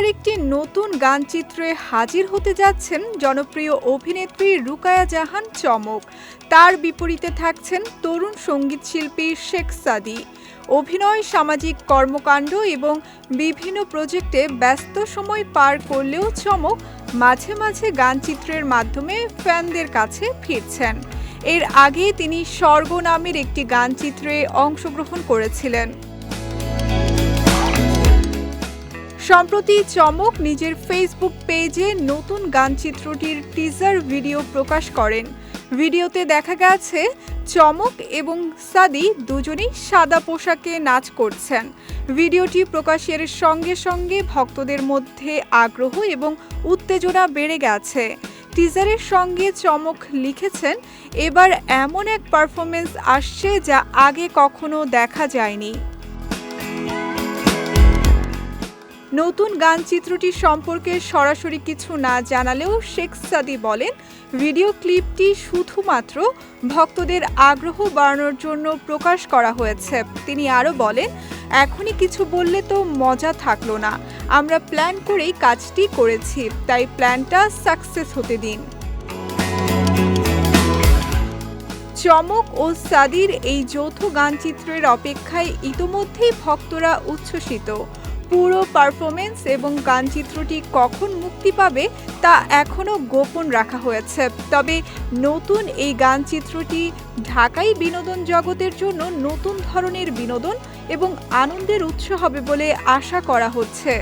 এবার একটি নতুন গানচিত্রে হাজির হতে যাচ্ছেন জনপ্রিয় অভিনেত্রী রুকায়া জাহান চমক। তার বিপরীতে থাকছেন তরুণ সংগীত শিল্পী শেখ সাদি। অভিনয়, সামাজিক কর্মকাণ্ড এবং বিভিন্ন প্রজেক্টে ব্যস্ত সময় পার করলেও চমক মাঝে মাঝে গানচিত্রের মাধ্যমে ফ্যানদের কাছে ফিরছেন। এর আগে তিনি স্বর্গ নামের একটি গানচিত্রে অংশগ্রহণ করেছিলেন। সম্প্রতি চমক নিজের ফেসবুক পেজে নতুন গানচিত্রটির টিজার ভিডিও প্রকাশ করেন। ভিডিওতে দেখা গেছে, চমক এবং সাদি দুজনেই সাদা পোশাকে নাচ করছেন। ভিডিওটি প্রকাশের সঙ্গে সঙ্গে ভক্তদের মধ্যে আগ্রহ এবং উত্তেজনা বেড়ে গেছে। টিজারের সঙ্গে চমক লিখেছেন, এবার এমন এক পারফরমেন্স আসছে যা আগে কখনো দেখা যায়নি। নতুন গানচিত্রটি সম্পর্কে সরাসরি কিছু না জানালেও শেখ সাদি বলেন, ভিডিও ক্লিপটি শুধুমাত্র ভক্তদের আগ্রহ বাড়ানোর জন্য প্রকাশ করা হয়েছে। তিনি আরও বলেন, এখনই কিছু বললে তো মজা থাকল না। আমরা প্ল্যান করেই কাজটি করেছি, তাই প্ল্যানটা সাকসেস হতে দিন। চমক ও সাদির এই যৌথ গানচিত্রের অপেক্ষায় ইতোমধ্যেই ভক্তরা উচ্ছ্বসিত। পুরো পারফরমেন্স এবং গানচিত্রটি কখন মুক্তি পাবে তা এখনও গোপন রাখা হয়েছে। তবে নতুন এই গানচিত্রটি ঢাকাই বিনোদন জগতের জন্য নতুন ধরনের বিনোদন এবং আনন্দের উৎস হবে বলে আশা করা হচ্ছে।